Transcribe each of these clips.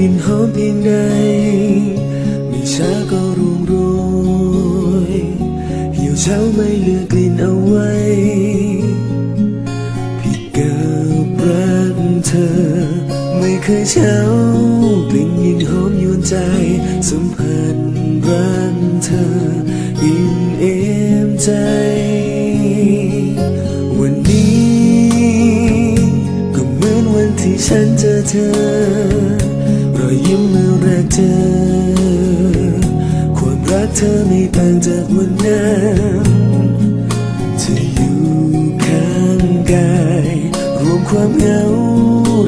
ลิ่นหอมเพียงใดไม่ช้าก็รุงโรยเหี่ยวเช้าไม่เลือกลิ่นเอาไว้ผิดกับรักเธอ ไม่เคยเช้ากลิ่นยิ่งหอมยวนใจ สัมผัสรักเธออิ่มเอมใจวันนี้ก็เหมือนวันที่ฉันเจอเธอ อยยิ้มเมื่อแรกเจอ ความรักเธอไม่ต่างจากวันนั้นเธออยู่ข้างกาย รวมความเหงา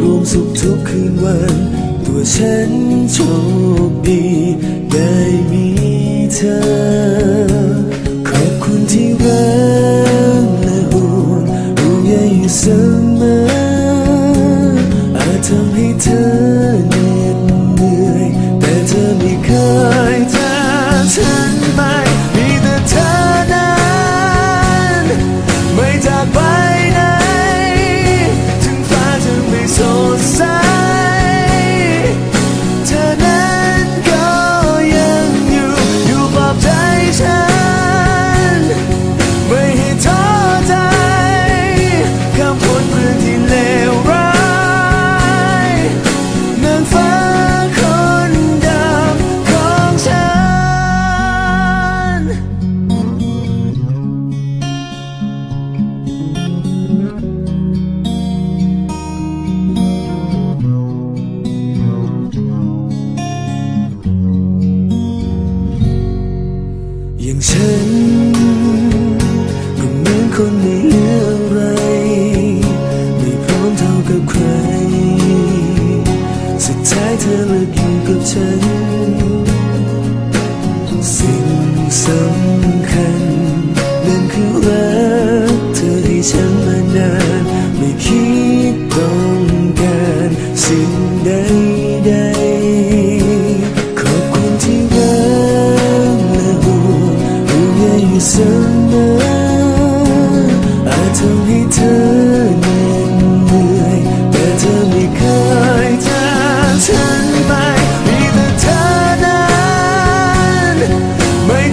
รวมสุขทุกคืนวัน ตัวฉันโชคดี ได้มีเธอ ไม่เคยจากฉันไปมีแต่เธอนั้นไม่จากไปไหน ถึงฟ้าจะไม่สดใสเธอนั้นก็ยังอยู่อยู่ปลอบใจฉัน ฉันก็เหมือนคนไม่เหลืออะไร ไม่พร้อมเท่ากับใคร สุดท้ายเธอเลือกอยู่กับฉัน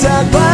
จากไป